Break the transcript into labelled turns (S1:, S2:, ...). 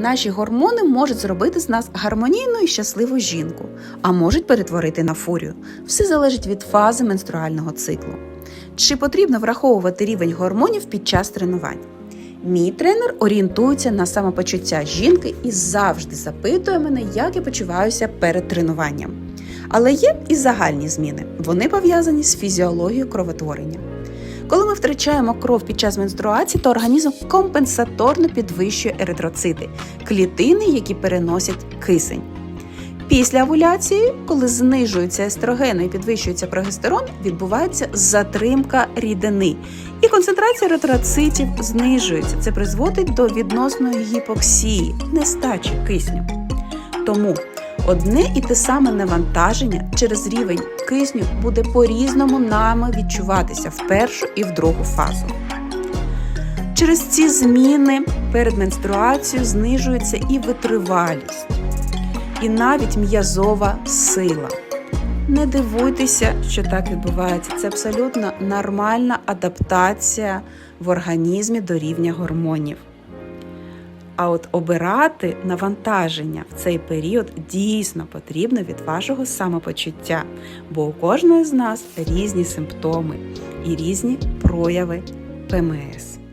S1: Наші гормони можуть зробити з нас гармонійну і щасливу жінку, а можуть перетворити на фурію. Все залежить від фази менструального циклу. Чи потрібно враховувати рівень гормонів під час тренувань? Мій тренер орієнтується на самопочуття жінки і завжди запитує мене, як я почуваюся перед тренуванням. Але є і загальні зміни. Вони пов'язані з фізіологією кровотворення. Коли ми втрачаємо кров під час менструації, то організм компенсаторно підвищує еритроцити клітини, які переносять кисень. Після овуляції, коли знижуються естрогени і підвищується прогестерон, відбувається затримка рідини, і концентрація еритроцитів знижується. Це призводить до відносної гіпоксії, нестачі кисню. Тому одне і те саме навантаження через рівень кисню буде по-різному нами відчуватися в першу і в другу фазу. Через ці зміни перед менструацією знижується і витривалість, і навіть м'язова сила. Не дивуйтеся, що так відбувається. Це абсолютно нормальна адаптація в організмі до рівня гормонів. А от обирати навантаження в цей період дійсно потрібно від вашого самопочуття, бо у кожної з нас різні симптоми і різні прояви ПМС.